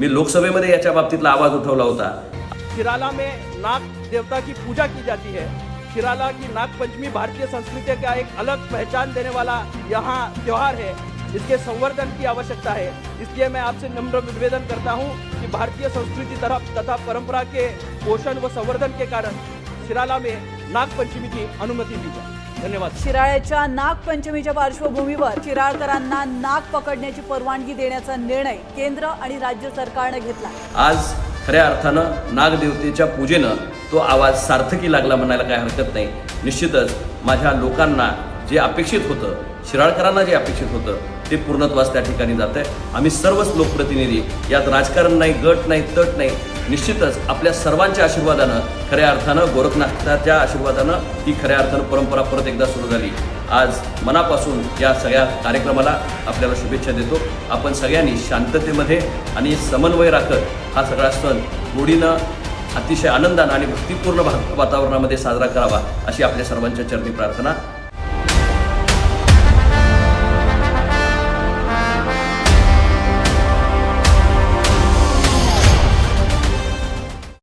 मी लोकसभेमध्ये याच्या बाबतीतला आवाज उठवला होता. शिराला में नाग देवता की पूजा की जाती है. शिराला की नाग पंचमी भारतीय संस्कृति का एक अलग पहचान देने वाला यहाँ त्योहार है. इसके संवर्धन की आवश्यकता है. इसलिए मैं आपसे नम्र निवेदन करता हूँ कि भारतीय संस्कृति तरफ तथा परंपरा के पोषण व संवर्धन के कारण शिराला में नाग पंचमी की अनुमति दी जाए धन्यवाद. शिराळ्याच्या नागपंचमीच्या पार्श्वभूमीवर शिराळकरांना नाग पकडण्याची परवानगी देण्याचा निर्णय केंद्र आणि राज्य सरकारने घेतला. आज खऱ्या अर्थानं नागदेवतेच्या पूजेनं तो आवाज सार्थकी लागला म्हणायला काही हरकत नाही. निश्चितच माझ्या लोकांना जे अपेक्षित होतं शिराळकरांना जे अपेक्षित होतं ते पूर्णत्वास त्या ठिकाणी जात आहे आम्ही सर्वच लोकप्रतिनिधी यात राजकारण नाही गट नाही तट नाही निश्चितच आपल्या सर्वांच्या आशीर्वादानं खऱ्या अर्थानं गोरखनाथाच्या आशीर्वादानं ही खऱ्या अर्थानं परंपरा परत एकदा सुरू झाली. आज मनापासून या सगळ्या कार्यक्रमाला आपल्याला शुभेच्छा देतो. आपण सगळ्यांनी शांततेमध्ये आणि समन्वय राखत हा सगळा सण गोडीनं अतिशय आनंदानं आणि भक्तिपूर्ण वातावरणामध्ये साजरा करावा अशी आपल्या सर्वांच्या चरणी प्रार्थना